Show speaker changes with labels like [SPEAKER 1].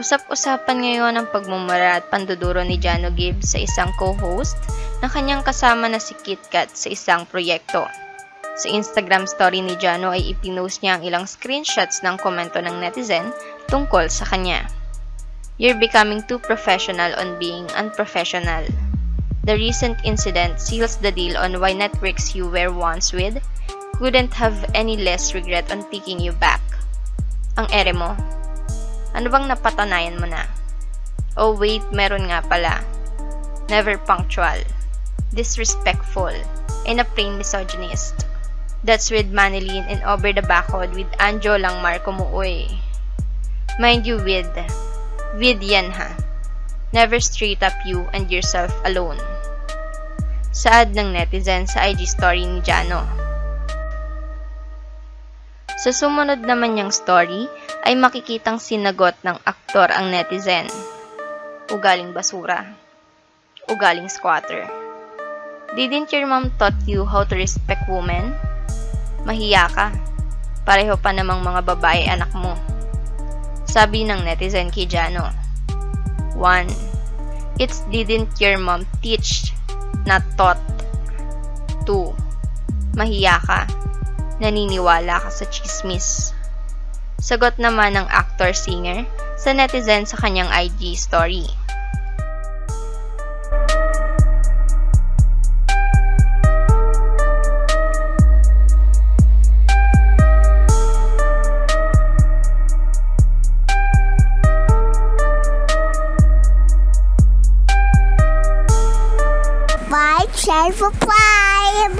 [SPEAKER 1] Usap-usapan ngayon ang pagmumura at panduduro ni Jano Gibbs sa isang co-host na kanyang kasama na si Kit Kat sa isang proyekto. Sa Instagram story ni Jano ay ipinost niya ang ilang screenshots ng komento ng netizen tungkol sa kanya. You're becoming too professional on being unprofessional. The recent incident seals the deal on why networks you were once with couldn't have any less regret on taking you back. Ang ere mo. Ano bang napatanayan mo na? Oh wait, meron nga pala. Never punctual. Disrespectful. And a plain misogynist. That's with Manilyn and over the backhood with Anjo lang Marco Muuy. Mind you with. With yan ha. Never straight up you and yourself alone. Saad ng netizen sa IG story ni Jano. Sa sumunod naman niyang story ay makikitang sinagot ng aktor ang netizen. Ugaling basura. Ugaling squatter. Didn't your mom taught you how to respect women? Mahiya ka. Pareho pa namang mga babae anak mo. Sabi ng netizen kay Jano. 1. It's didn't your mom teach, not taught. 2. Mahiya ka. Naniniwala ka sa chismis. Sagot naman ng actor-singer sa netizen sa kanyang IG story.
[SPEAKER 2] Five, share five.